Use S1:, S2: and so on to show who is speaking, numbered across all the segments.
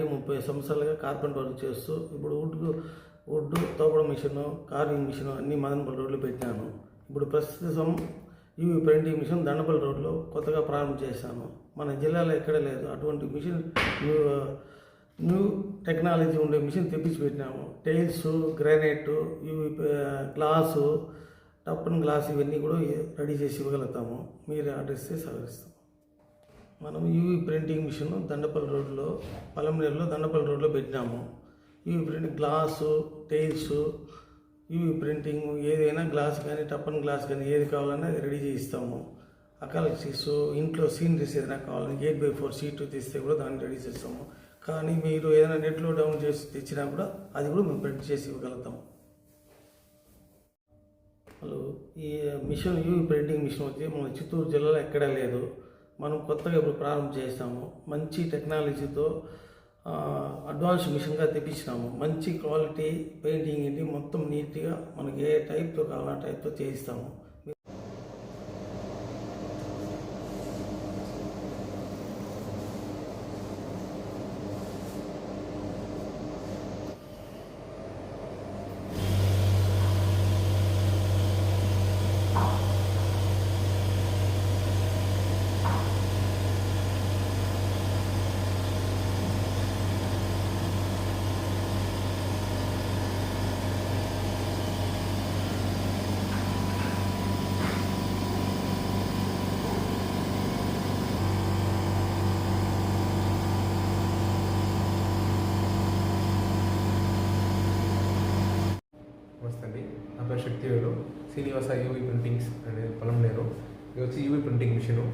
S1: నేను ముప్పై సంవత్సరాలుగా కార్పెంటర్ వర్క్ చేస్తూ ఇప్పుడు వుడ్ వుడ్ తోపడం మిషన్ కార్వింగ్ మిషన్ అన్ని మదనపల్లి రోడ్లో పెట్టాను. ఇప్పుడు ప్రస్తుతం యూవీ ప్రింటింగ్ మిషన్ దండపల్లి రోడ్లో కొత్తగా ప్రారంభం చేశాను. మన జిల్లాలో ఎక్కడ లేదు. అటువంటి మిషన్ న్యూ న్యూ టెక్నాలజీ ఉండే మిషన్ తెప్పించి పెట్టినాము. టైల్స్ గ్రానైట్ ఇవి గ్లాసు టప్పన్ గ్లాస్ ఇవన్నీ కూడా రెడీ చేసి ఇవ్వగలుగుతాము. మీరు అడ్రస్ చేసి సహకరిస్తాం మనం యూవి ప్రింటింగ్ మిషన్ దండపల్లి రోడ్లో పలంనేరులో దండపల్లి రోడ్లో పెట్టినాము. UV printing glass tiles UV printing ఏదైనా గ్లాస్ కానీ టప్పన్ గ్లాస్ కానీ ఏది కావాలన్నా అది రెడీ చేయిస్తాము. అకాలక్సీస్ ఇంట్లో సీనరీస్ ఏదైనా కావాలని ఎయిట్ బై ఫోర్ సీటు తీస్తే కూడా దాన్ని రెడీ చేస్తాము. కానీ మీరు ఏదైనా నెట్లో డౌన్ చేసి తెచ్చినా కూడా అది కూడా మేము ప్రింట్ చేసి ఇవ్వగలుగుతాము. హలో ఈ మిషన్ యూవి ప్రింటింగ్ మిషన్ వచ్చి మన చిత్తూరు జిల్లాలో ఎక్కడా లేదు. మనం కొత్తగా ఇప్పుడు ప్రారంభం చేసాము మంచి టెక్నాలజీతో అడ్వాన్స్ మిషన్గా తెప్పించినాము. మంచి క్వాలిటీ పెయింటింగ్ ఇది మొత్తం నీట్గా మనకి ఏ టైప్తో కావాలంటే టైప్తో చేయిస్తాము
S2: నమస్తే అండి నా పేరు శక్తివేలు శ్రీనివాస యూవీ ప్రింటింగ్స్ అనే పొలంనేరు ఇది వచ్చి యూవీ ప్రింటింగ్ మిషను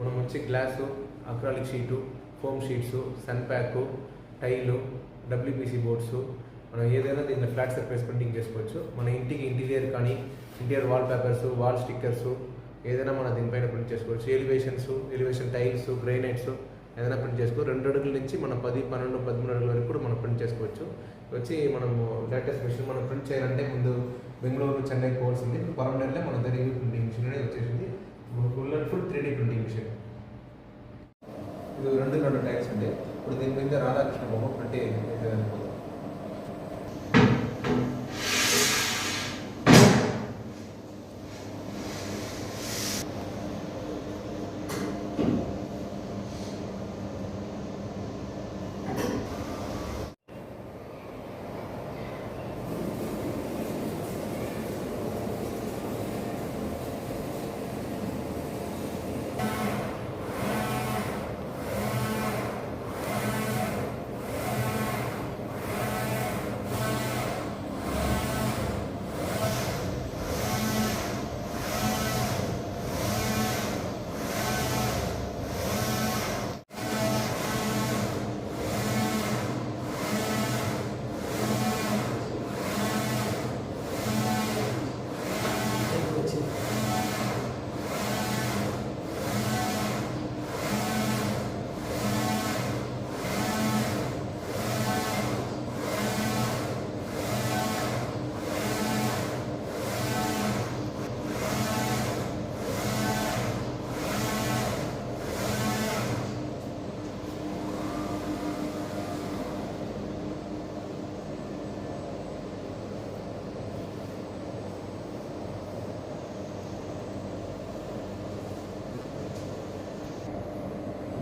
S2: మనం వచ్చి glass acrylic sheet foam sheets sun pack tile WPC boards మనం ఏదైనా దీంట్లో ఫ్లాట్ సర్ఫేస్ ప్రింటింగ్ చేసుకోవచ్చు. మన ఇంటికి ఇంటీరియర్ కానీ interior wall papers wall stickers ఏదైనా మనం దీనిపైన ప్రింట్ చేసుకోవచ్చు. ఎలివేషన్స్ ఎలివేషన్ టైల్స్ గ్రైనైట్స్ ఏదైనా ప్రింట్ చేసుకోవచ్చు రెండు అడుగుల నుంచి మనం పది పన్నెండు పదమూడు అడుగుల వరకు కూడా మనం ప్రింట్ చేసుకోవచ్చు. వచ్చి మనము లేటెస్ట్ మిషన్ మనం ప్రింట్ చేయాలంటే ముందు బెంగళూరు చెన్నై పోవాల్సింది ఇప్పుడు పరమనెంట్లో మన దగ్గర ప్రింటింగ్ మిషన్ అనేది వచ్చేసింది. Full and full three printing machine ఇది రెండు రెండు టైప్స్ అండి. ఇప్పుడు దీని మీద రాధాకృష్ణ బొమ్మ ప్రింట్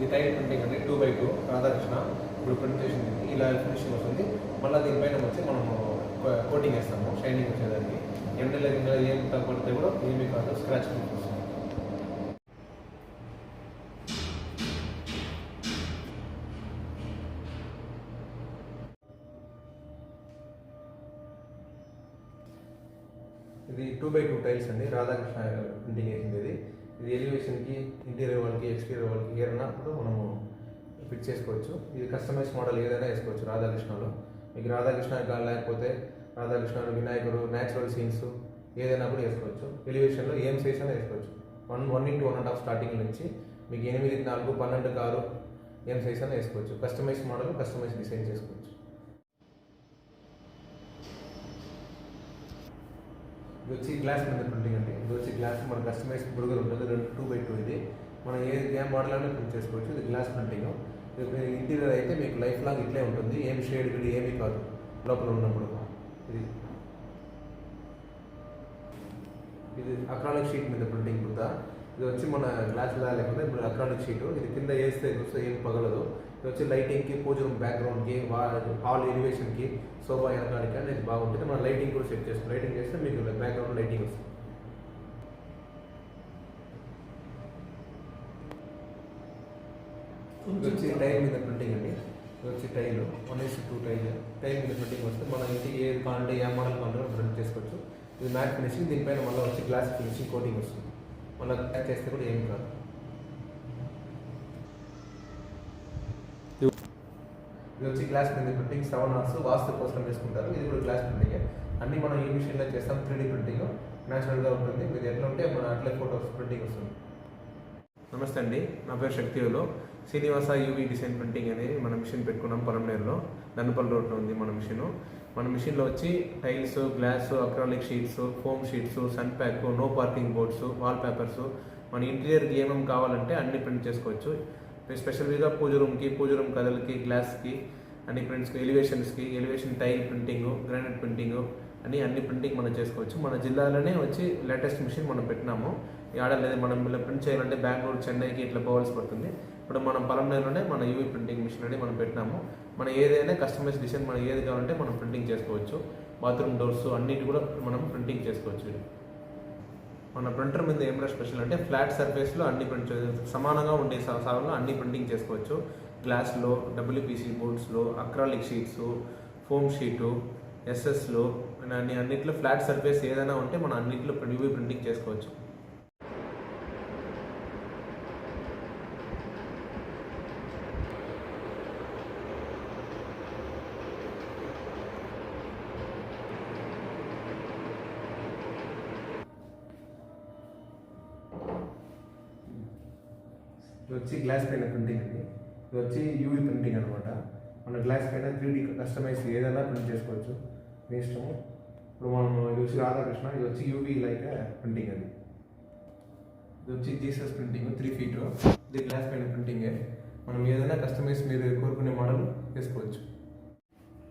S2: ఇది టైల్ ప్రింటింగ్ అండి టూ బై టూ రాధాకృష్ణ ఇప్పుడు ప్రింటేషన్ ఇలా ఫినిషింగ్ వస్తుంది. మళ్ళీ దీనిపైన వచ్చి మనము కోటింగ్ వేస్తాము షైనింగ్ వచ్చేదానికి. ఎండలో ఇంకా ఏం తగ్గబడితే కూడా ఏమీ కాదు స్క్రాచ్ ప్రింట్ వస్తుంది. ఇది టూ బై టూ టైల్స్ అండి. రాధాకృష్ణ ప్రింటింగ్ వేసింది ఇది. ఇది ఎలివేషన్కి ఇంటీరియర్ వాళ్ళకి ఎక్స్టీరియర్ వాళ్ళకి ఏదైనా కూడా మనము ఫిట్ చేసుకోవచ్చు. ఇది కస్టమైజ్ మోడల్ ఏదైనా వేసుకోవచ్చు రాధాకృష్ణలో. మీకు రాధాకృష్ణ లేకపోతే రాధాకృష్ణ వినాయకుడు న్యాచురల్ సీన్స్ ఏదైనా కూడా వేసుకోవచ్చు. ఎలివేషన్లో ఏం సైజ్ అయినా వేసుకోవచ్చు. One one into one and half starting నుంచి మీకు ఎనిమిది నాలుగు పన్నెండు కారు ఏం సైజ్ అయినా వేసుకోవచ్చు. కస్టమైజ్ మోడల్ కస్టమైజ్ డిజైన్ చేసుకోవచ్చు. ఇది వచ్చి గ్లాస్ మీద ప్రింటింగ్ అండి. ఇది వచ్చి గ్లాస్ మన కస్టమైజ్ బుర్గర్ ఉంటుంది. రెండు టూ బై టూ ఇది. మనం ఏ ఏ మోడల్ అయినా ప్రింట్ చేసుకోవచ్చు. ఇది గ్లాస్ ప్రింటింగ్ ఇంటీరియర్ అయితే మీకు లైఫ్ లాంగ్ ఇట్లే ఉంటుంది. ఏం షేడ్ గిడి ఏమీ కాదు. లోపల ఉన్నప్పుడు. ఇది. ఇది అక్రాలిక్ షీట్ మీద ప్రింటింగ్ బుద్ధ. ఇది వచ్చి మన గ్లాస్ లేకపోతే ఇప్పుడు అక్రాలిక్ షీట్ ఇది కింద వేస్తే చూస్తే ఏం పగలదు. వచ్చి లైటింగ్కి పూజ రూమ్ బ్యాక్గ్రౌండ్కి హాల్ ఎలివేషన్కి సోఫా వెనకాలకి అని ఇది బాగుంటుంది. మనం లైటింగ్ కూడా సెట్ చేస్తాం. లైటింగ్ చేస్తే మీకు బ్యాక్గ్రౌండ్ లైటింగ్ వస్తుంది. వచ్చి టైల్ మీద ప్రింటింగ్ అండి. వచ్చి tile one is two tile. Tile మీద ప్రింటింగ్ వస్తే మన ఇంటికి ఏది కావాలంటే ఏ మోడల్ కావాలంటే ప్రింట్ చేసుకోవచ్చు. ఇది మ్యాట్ ఫినిషింగ్ దీనిపైన మళ్ళీ వచ్చి గ్లాస్ ఫినిషింగ్ కోటింగ్ వస్తుంది. మళ్ళీ ప్యాక్ చేస్తే కూడా ఏం కాదు. ఇది వచ్చి గ్లాస్ మీద ప్రింటింగ్ సెవెన్ అవర్స్ వాస్తు కోసం వేసుకుంటారు. ఇది కూడా గ్లాస్ ప్రింటింగ్ అన్ని మనం ఈ మిషన్లో చేస్తాం త్రీ డీ ప్రింటింగ్ న్యాచురల్గా ఉంటుంది. మీరు ఎట్లా ఉంటే మన అట్లే ఫోటోస్ ప్రింటింగ్ వస్తుంది. నమస్తే అండి. నా పేరు శక్తిలో శ్రీనివాస యూవీ డిజైన్ ప్రింటింగ్ అనేది మన మిషన్ పెట్టుకున్నాం పొలంనేరులో. దన్నపల్లి రోడ్లో ఉంది మన మిషన్ మన మిషన్లో వచ్చి tiles glass acrylic sheets foam sheets sun pack no parking boards wall papers మన ఇంటీరియర్కి ఏమేమి కావాలంటే అన్ని ప్రింట్ చేసుకోవచ్చు. స్పెషల్గా పూజ రూమ్కి పూజ రూమ్ కథలకి గ్లాస్కి అన్ని ప్రింట్స్కి ఎలివేషన్స్కి elevation tile printing granite printing అని అన్ని ప్రింటింగ్ మనం చేసుకోవచ్చు మన జిల్లాలోనే వచ్చి లేటెస్ట్ మిషన్ మనం పెట్టినాము ఆడలేదు మనం ఇలా ప్రింట్ చేయాలంటే బెంగళూరు చెన్నైకి ఇట్లా పోవాల్సి పడుతుంది ఇప్పుడు మనం పొలంలోనే మన యూవీ ప్రింటింగ్ మిషన్ అని మనం పెట్టినాము మనం ఏదైనా కస్టమైజ్ డిజైన్ మనం ఏది కావాలంటే మనం ప్రింటింగ్ చేసుకోవచ్చు బాత్రూమ్ డోర్స్ అన్నిటి కూడా మనం ప్రింటింగ్ చేసుకోవచ్చు మన ప్రింటర్ మీద ఏమైనా స్పెషల్ అంటే ఫ్లాట్ సర్ఫేస్లో అన్ని ప్రింట్ సమానంగా ఉండే సా- సాగులో అన్ని ప్రింటింగ్ చేసుకోవచ్చు. గ్లాస్లో డబ్ల్యూపీసీ బోర్డ్స్లో అక్రాలిక్ షీట్స్ ఫోమ్ షీటు ఎస్ఎస్లో అన్ని అన్నింటిలో ఫ్లాట్ సర్ఫేస్ ఏదైనా ఉంటే మనం అన్నిట్లో యూవీ ప్రింటింగ్ చేసుకోవచ్చు ఇది వచ్చి గ్లాస్ పైన ప్రింటింగ్ అండి. ఇది వచ్చి యూవీ ప్రింటింగ్ అనమాట మన గ్లాస్ పైన త్రీ డీ కస్టమైజ్ ఏదైనా ప్రింట్ చేసుకోవచ్చు. మీ ఇష్టము. ఇప్పుడు మనం ఇది వచ్చి రాధాకృష్ణ ఇది వచ్చి యూవీ లైక్ ప్రింటింగ్ అది. ఇది వచ్చి జీసస్ ప్రింటింగ్ త్రీ ఫీట్ ఇది గ్లాస్ పైన ప్రింటింగే మనం ఏదైనా కస్టమైజ్ మీరు కోరుకునే మోడల్ చేసుకోవచ్చు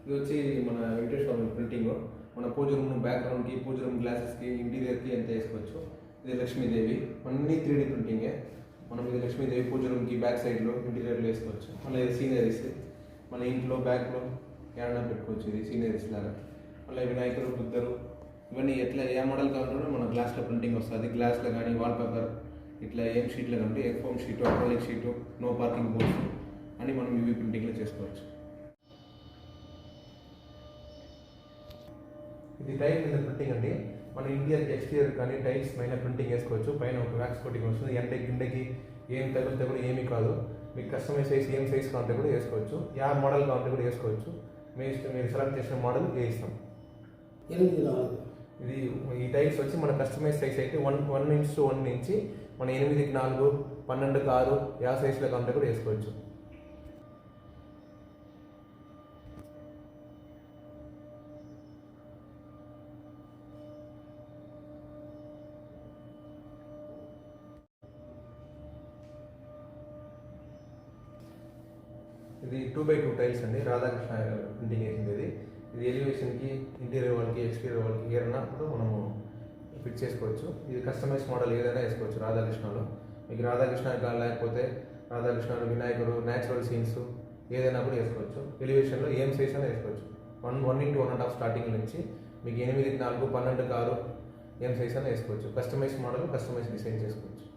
S2: ఇది వచ్చి మన వెంకటేశ్వర స్వామి ప్రింటింగ్ మన పూజ రూమ్ బ్యాక్గ్రౌండ్కి పూజ రూమ్ గ్లాసెస్కి ఇంటీరియర్కి ఎంత వేసుకోవచ్చు. ఇది లక్ష్మీదేవి. అన్నీ త్రీ డీ ప్రింటింగే మనం ఇది లక్ష్మీదేవి పూజనంకి బ్యాక్ సైడ్లో ఇంటీరియర్లో వేసుకోవచ్చు. మళ్ళీ ఇది సీనరీస్ మన ఇంట్లో బ్యాక్లో ఏమన్నా పెట్టుకోవచ్చు ఇది సీనరీస్ లాగా. మళ్ళీ వినాయకుడు బుద్ధరు ఇవన్నీ ఎట్లా ఏ మోడల్ కావాలన్నా మన గ్లాస్లో ప్రింటింగ్ వస్తుంది. గ్లాస్లో కానీ వాల్ పేపర్ ఇట్లా ఏం షీట్లో కంటే ఏ foam sheet acrylic sheet no parking boards అని మనం యూవీ ప్రింటింగ్లో చేసుకోవచ్చు. ఇది టైల్ మీద ప్రింటింగ్ అండి. మన ఇంటీరియర్ ఎక్స్టీరియర్ కానీ టైల్స్ పైన ప్రింటింగ్ వేసుకోవచ్చు. పైన ఒక వ్యాక్స్ కోటింగ్ వస్తుంది. ఎండ గిండకి ఏం తగిలితే కూడా ఏమీ కాదు. మీకు కస్టమైజ్ సైజ్ ఏం సైజ్ కావాలంటే కూడా వేసుకోవచ్చు. యా మోడల్ కావాలంటే కూడా వేసుకోవచ్చు. మీ ఇష్టం మీరు సెలెక్ట్ చేసిన మోడల్ వేయిస్తాం ఇది ఈ టైల్స్ వచ్చి మన కస్టమైజ్ సైజ్ అయితే one one inch to one నుంచి మన ఎనిమిదికి నాలుగు పన్నెండుకి ఆరు యా సైజ్లో కావాలంటే కూడా వేసుకోవచ్చు. ఇది టూ బై టూ టైల్స్ అండి. రాధాకృష్ణ ప్రింటింగ్ వేసింది ఇది ఇది ఎలివేషన్కి ఇంటీరియర్ వాళ్ళకి ఎక్స్టీరియర్ వాళ్ళకి కూడా మనము ఫిట్ చేసుకోవచ్చు. ఇది కస్టమైజ్ మోడల్ ఏదైనా వేసుకోవచ్చు రాధాకృష్ణలో. మీకు రాధాకృష్ణ లేకపోతే రాధాకృష్ణ వినాయకుడు న్యాచురల్ సీన్స్ ఏదైనా కూడా వేసుకోవచ్చు. ఎలివేషన్లో ఏం సైజ్ అయినా వేసుకోవచ్చు. One one into one and half starting నుంచి మీకు ఎనిమిది నాలుగు పన్నెండు ఆరు ఏం సైజ్ అయినా వేసుకోవచ్చు. కస్టమైజ్ మోడల్ కస్టమైజ్ డిజైన్ చేసుకోవచ్చు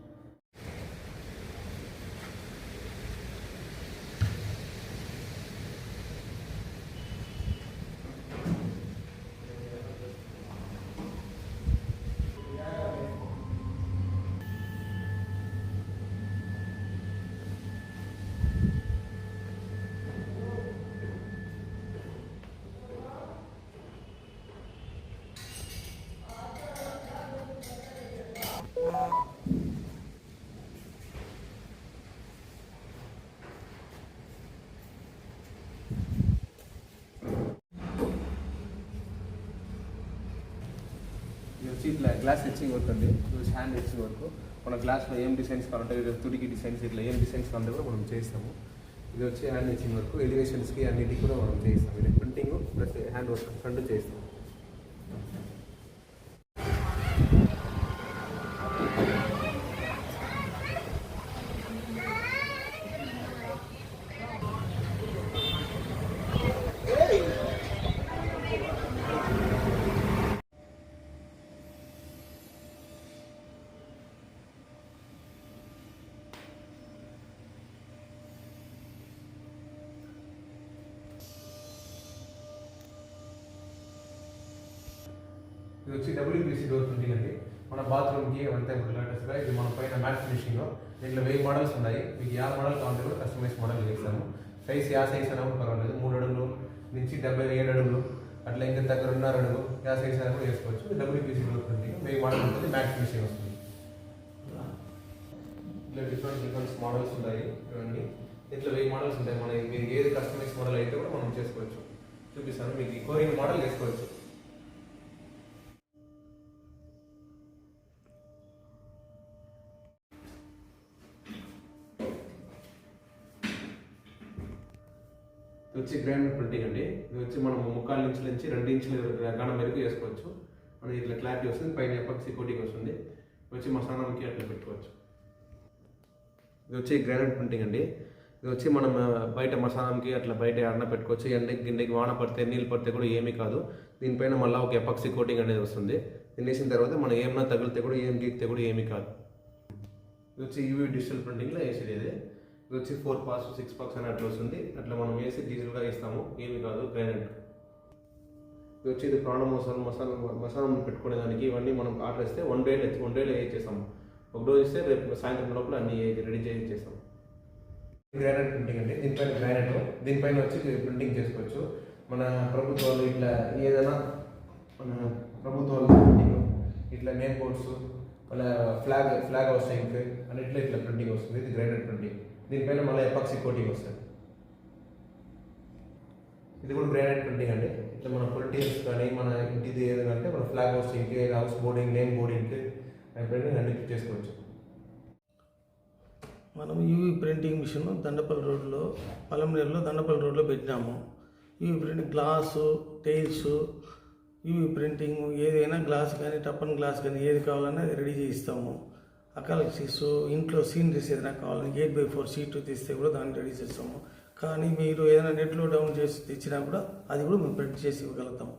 S2: ఇది వచ్చి ఇట్లా గ్లాస్ హెచ్చింగ్ వర్క్ అండి. హ్యాండ్ హెచ్చింగ్ వర్క్ మన గ్లాస్లో ఏం డిజైన్స్ కావాలంటే తుడికి డిజైన్స్ ఇట్లా ఏం డిజైన్స్ కావాలంటే కూడా మనం చేస్తాము. ఇది వచ్చి హ్యాండ్ ఇచ్చిన వర్క్ ఎలివేషన్స్కి అన్నిటికి కూడా మనం చేస్తాం ఇది ప్రింటింగ్ ప్లస్ హ్యాండ్ వర్క్ రెండు చేస్తాం ఇది వచ్చి డబ్ల్యూపీసీ డోర్ ప్రింటింగ్ అండి మన బాత్రూమ్కి అంతే లేటెస్ట్గా ఇది మన పైన మ్యాట్ ఫినిషింగ్ దీంట్లో వెయ్యి మోడల్స్ ఉన్నాయి. మీకు యా మోడల్ కావాలంటే కూడా కస్టమైజ్ మోడల్ చేస్తాము. సైజ్ యా సైజ్ అయినా కూడా పర్వాలేదు. మూడు అడుగులు నుంచి డెబ్బై ఏడు అడుగులు అట్లా ఇంకా దగ్గర ఉన్నర అడుగు యా సైజ్ అయినా కూడా చేసుకోవచ్చు డబ్ల్యూపీసీ డోర్ ప్రింటింగ్ వెయ్యి మోడల్ ఉంటుంది మ్యాట్ ఫినిషింగ్ వస్తుంది. ఇట్లా డిఫరెంట్ డిఫరెంట్ మోడల్స్ ఉన్నాయి. ఇవన్నీ ఇట్లా వెయ్యి మోడల్స్ ఉంటాయి. మన మీరు ఏది కస్టమైజ్ మోడల్ అయితే కూడా మనం చేసుకోవచ్చు. చూపిస్తాను. మీకు ఈ కోరిన మోడల్ చేసుకోవచ్చు వచ్చి గ్రైండర్ ప్రింటింగ్ అండి. ఇది వచ్చి మనం ముక్కాల ఇంచుల నుంచి రెండు ఇంచుల గణం వరకు వేసుకోవచ్చు. మనం ఇట్లా క్లారిటీ వస్తుంది పైన ఎపక్సీ కోటింగ్ వస్తుంది. వచ్చి వచ్చి మసానానికి అట్లా పెట్టుకోవచ్చు. ఇది వచ్చి గ్రానైట్ ప్రింటింగ్ అండి. ఇది వచ్చి మనం బయట మసానానికి అట్లా బయట అన్న పెట్టుకోవచ్చు. ఎండకి గిన్నెకి వాన పడితే నీళ్ళు పడితే కూడా ఏమీ కాదు. దీనిపైన మళ్ళీ ఒక ఎపాక్సీ కోటింగ్ అనేది వస్తుంది. దీన్ని వేసిన తర్వాత మనం ఏమన్నా తగిలితే కూడా ఏం గీకితే కూడా ఏమీ కాదు. ఇది వచ్చి యూవీ డిజిటల్ ప్రింటింగ్లో వేసేది ఇది వచ్చి ఫోర్ పాస్ సిక్స్ పాక్స్ అని అట్లా వస్తుంది అట్లా మనం వేసి డీజిల్గా ఇస్తాము. ఏమి కాదు గ్రైనట్ ఇది వచ్చి ఇది ప్రాణ మసాలా మసాలా మసాలా పెట్టుకునే దానికి ఇవన్నీ మనం ఆర్డర్ ఇస్తే వన్ డేలో వన్ డేలో చేస్తాము ఒక రోజు ఇస్తే రేపు సాయంత్రం లోపల అన్ని రెడీ చేసి గ్రానైట్ ప్రింటింగ్ అండి. దీనిపైన గ్రానైట్ దీనిపైన వచ్చి ప్రింటింగ్ చేసుకోవచ్చు. మన ప్రభుత్వాలు ఇట్లా ఏదైనా మన ప్రభుత్వాలు ప్రింటింగ్ ఇట్లా నేమ్ బోర్డ్స్ మళ్ళీ ఫ్లాగ్ ఫ్లాగ్ హౌస్ ఇంక్ అన్నిట్లో ఇట్లా ప్రింటింగ్ వస్తుంది. ఇది గ్రానైట్ ప్రింటింగ్ దీనిపైన మళ్ళీ ఎపాక్సీ కోటింగ్ వస్తుంది. ఇది కూడా గ్రానైట్ ప్రింటింగ్ అండి. ఇట్లా మన పొలిటీషియన్స్ కానీ మన ఇంటిది ఏదంటే మన flag house ink house boarding name boarding printing అన్ని చేసుకోవచ్చు.
S1: మనం యూవి ప్రింటింగ్ మిషన్ దండపల్లి రోడ్లో పలంనేరులో దండపల్లి రోడ్లో పెట్టినాము. UV printing glass tiles UV printing ఏదైనా గ్లాస్ కానీ టప్పన్ గ్లాస్ కానీ ఏది కావాలన్నా రెడీ చేయిస్తాము. అకాలక్సిస్ ఇంట్లో సీనరీస్ ఏదైనా కావాలి ఎయిట్ బై ఫోర్ సీటు తీస్తే కూడా దాన్ని రెడీ చేస్తాము. కానీ మీరు ఏదైనా నెట్లో డౌన్ చేసి తెచ్చినా కూడా అది కూడా మేము ప్రింట్ చేసి ఇవ్వగలుగుతాము.